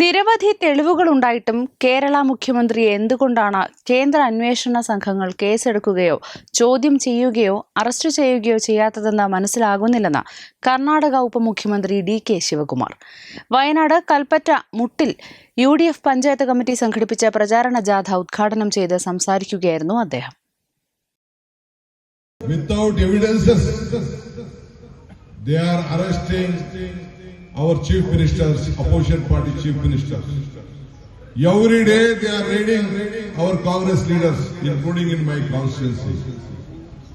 നിരവധി തെളിവുകളുണ്ടായിട്ടും കേരള മുഖ്യമന്ത്രി എന്തുകൊണ്ടാണ് കേന്ദ്ര അന്വേഷണ സംഘങ്ങൾ കേസെടുക്കുകയോ ചോദ്യം ചെയ്യുകയോ അറസ്റ്റ് ചെയ്യുകയോ ചെയ്യാത്തതെന്ന് മനസ്സിലാകുന്നില്ലെന്ന് കർണാടക ഉപമുഖ്യമന്ത്രി D K Shivakumar. Wayanad Kalpetta Muttil U D F panchayat committee സംഘടിപ്പിച്ച പ്രചാരണ ജാഥ ഉദ്ഘാടനം ചെയ്ത് സംസാരിക്കുകയായിരുന്നു അദ്ദേഹം. They are arresting our chief ministers, opposition party chief ministers. Every day they are raiding our Congress leaders, including in my constituency.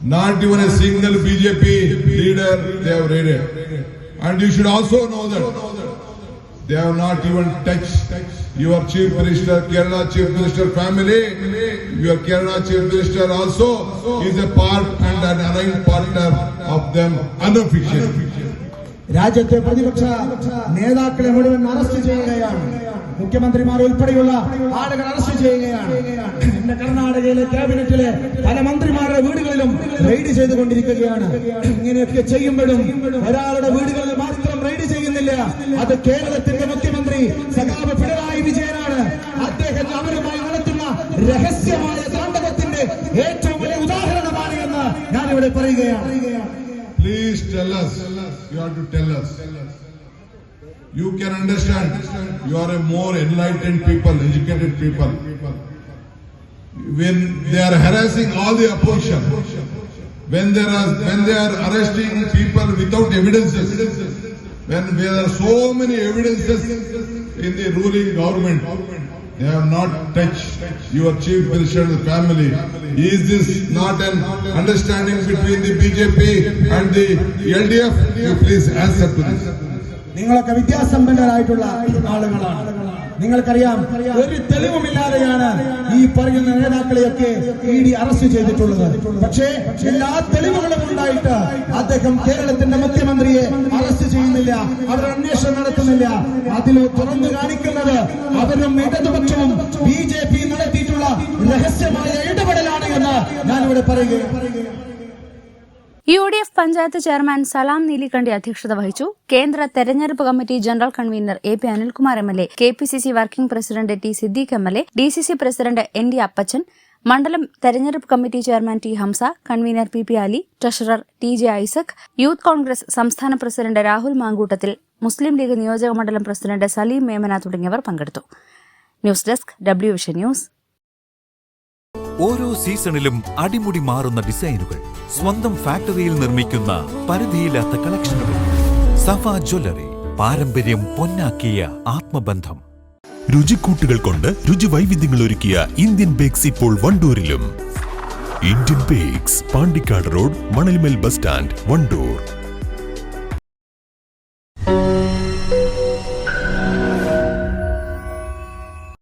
Not even a single BJP leader they have raided. And you should also know that they have not even touched your chief minister, Kerala chief minister family. Your Kerala chief minister also is a part and an aligned partner of them unofficially. രാജ്യത്തെ പ്രതിപക്ഷ നേതാക്കളെ മുഴുവൻ arrest ചെയ്യുകയാണ്. മുഖ്യമന്ത്രിമാർ ഉൾപ്പെടെയുള്ള ആളുകൾ arrest ചെയ്യുകയാണ്. ഇന്ന് കർണാടകയിലെ ക്യാബിനറ്റിലെ പല മന്ത്രിമാരുടെ വീടുകളിലും റെയ്ഡ് ചെയ്തുകൊണ്ടിരിക്കുകയാണ്. ഇങ്ങനെയൊക്കെ ചെയ്യുമ്പോഴും ഒരാളുടെ വീടുകളിൽ മാത്രം റെയ്ഡ് ചെയ്യുന്നില്ല. അത് കേരളത്തിന്റെ മുഖ്യമന്ത്രി സഖാവ് പിണറായി വിജയനാണ്. അദ്ദേഹം അവരുമായി നടത്തുന്ന രഹസ്യമായ താണ്ഡവത്തിന്റെ ഏറ്റവും വലിയ ഉദാഹരണമാണ് എന്ന് ഞാനിവിടെ പറയുകയാണ്. Please tell us. You have to tell us. You can understand. You are a more enlightened people, educated people. When they are harassing all the opposition, when they are when they are arresting people without evidences, when there are so many evidences in the ruling government, they have not touched your chief minister and the family. Is this not an understanding between the BJP and the LDF? You please answer to this. നിങ്ങളൊക്കെ വിദ്യാസമ്പന്നരായിട്ടുള്ള ആളുകളാണ്. നിങ്ങൾക്കറിയാം ഒരു തെളിവുമില്ലാതെയാണ് ഈ പറയുന്ന നേതാക്കളെയൊക്കെ E D arrest ചെയ്തിട്ടുള്ളത്. പക്ഷേ എല്ലാ തെളിവുകളും ഉണ്ടായിട്ട് അദ്ദേഹം കേരളത്തിന്റെ മുഖ്യമന്ത്രിയെ അറസ്റ്റ് ചെയ്യുന്നില്ല അവർ അന്വേഷണം നടത്തുന്നില്ല. അതിൽ തുറന്നു കാണിക്കുന്നത് അവരും ഇടതുപക്ഷവും ബി ജെ പി നടത്തിയിട്ടുള്ള രഹസ്യമായ ഇടപെടലാണ് എന്ന് ഞാനിവിടെ പറയുകയാണ്. U D F panchayat chairman Salam Neelikandy അധ്യക്ഷത വഹിച്ചു. കേന്ദ്ര തെരഞ്ഞെടുപ്പ് committee general convener A P Anilkumar M L A K P C C working president T Siddique M L A D C C president N D Appachan മണ്ഡലം തെരഞ്ഞെടുപ്പ് committee chairman T Hamza convener P P Ali treasurer T J Isaac youth Congress സംസ്ഥാന president Rahul Mamkootathil Muslim League നിയോജക മണ്ഡലം president Saleem Memana തുടങ്ങിയവർ പങ്കെടുത്തു. News desk W vision news. ഓരോ സീസണിലും അടിമുടി മാറുന്ന ഡിസൈനുകൾ സ്വന്തം ഫാക്ടറിയിൽ നിർമ്മിക്കുന്ന പരിധിയില്ലാത്ത കളക്ഷനുകൾ. സഫ ജ്വല്ലറി പാരമ്പര്യം പൊന്നാക്കിയ ആത്മബന്ധം. രുചിക്കൂട്ടുകൾ കൊണ്ട് രുചി വൈവിധ്യങ്ങൾ ഒരുക്കിയ ഇന്ത്യൻ ബേക്സ് ഇപ്പോൾ വണ്ടൂരിലും. Indian Bakes Pandikkad road Manalmel bus stand Wandoor.